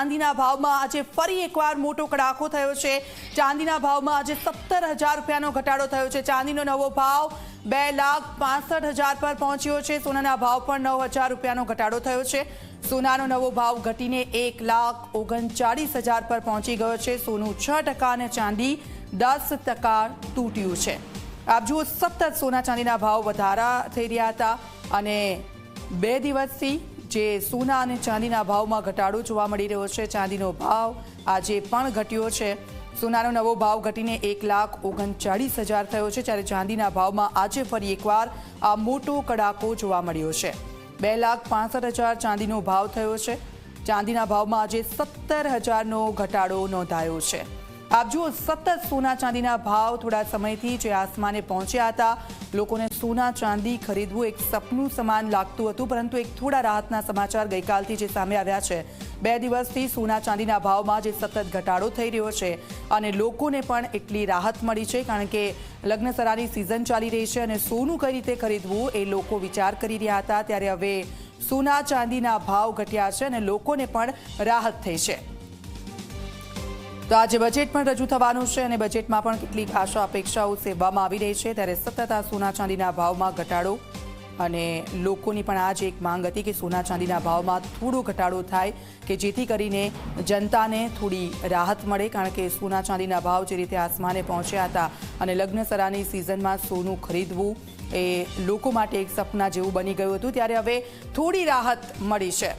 ચાંદીના ભાવમાં આજે ફરી એકવાર મોટો કડાકો થયો છે. ચાંદીના ભાવમાં આજે સત્તર હજાર રૂપિયાનો ઘટાડો થયો છે. ચાંદીનો નવો ભાવ બે લાખ પાસઠ હજાર પર પહોંચ્યો છે. સોનાના ભાવ પણ નવ હજાર રૂપિયાનો ઘટાડો થયો છે. સોનાનો નવો ભાવ ઘટીને એક લાખ ઓગણચાળીસ હજાર પર પહોંચી ગયો છે. સોનું છ ટકા અને ચાંદી દસ ટકા તૂટ્યું છે. આપ જુઓ સતત સોના ચાંદીના ભાવ વધારા થઈ રહ્યા હતા અને બે દિવસથી જે સોના અને ચાંદીના ભાવમાં ઘટાડો જોવા મળી રહ્યો છે. ચાંદીનો ભાવ આજે પણ ઘટ્યો છે. સોનાનો નવો ભાવ ઘટીને એક લાખ ઓગણચાળીસ હજાર થયો છે, જ્યારે ચાંદીના ભાવમાં આજે ફરી એકવાર આ મોટો કડાકો જોવા મળ્યો છે. બે લાખ પાસઠ હજાર ચાંદીનો ભાવ થયો છે. ચાંદીના ભાવમાં આજે સત્તર હજારનો ઘટાડો નોંધાયો છે. આપ જુઓ, સતત સોના ચાંદીના ભાવ થોડા સમયથી જે આસમાને પહોંચ્યા હતા. લોકોને સોના ચાંદી ખરીદવું એક સપનું સમાન લાગતું હતું, પરંતુ એક થોડા રાહતના સમાચાર ગઈકાલથી જે સામે આવ્યા છે. બે દિવસથી સોના ચાંદીના ભાવમાં જે સતત ઘટાડો થઈ રહ્યો છે અને લોકોને પણ એટલી રાહત મળી છે, કારણ કે લગ્નસરાની સિઝન ચાલી રહી છે અને સોનું કઈ રીતે ખરીદવું એ લોકો વિચાર કરી રહ્યા હતા. ત્યારે હવે સોના ચાંદીના ભાવ ઘટ્યા છે અને લોકોને પણ રાહત થઈ છે. તો આજે બજેટ પણ રજૂ થવાનું છે અને બજેટમાં પણ કેટલીક આશા અપેક્ષાઓ સેવવામાં આવી રહી છે. ત્યારે સતત આ સોના ચાંદીના ભાવમાં ઘટાડો અને લોકોની પણ આજ એક માંગ હતી કે સોના ચાંદીના ભાવમાં થોડો ઘટાડો થાય કે જેથી કરીને જનતાને થોડી રાહત મળે, કારણ કે સોના ચાંદીના ભાવ જે રીતે આસમાને પહોંચ્યા હતા અને લગ્નસરાની સિઝનમાં સોનું ખરીદવું એ લોકો માટે એક સપના જેવું બની ગયું હતું. ત્યારે હવે થોડી રાહત મળી છે.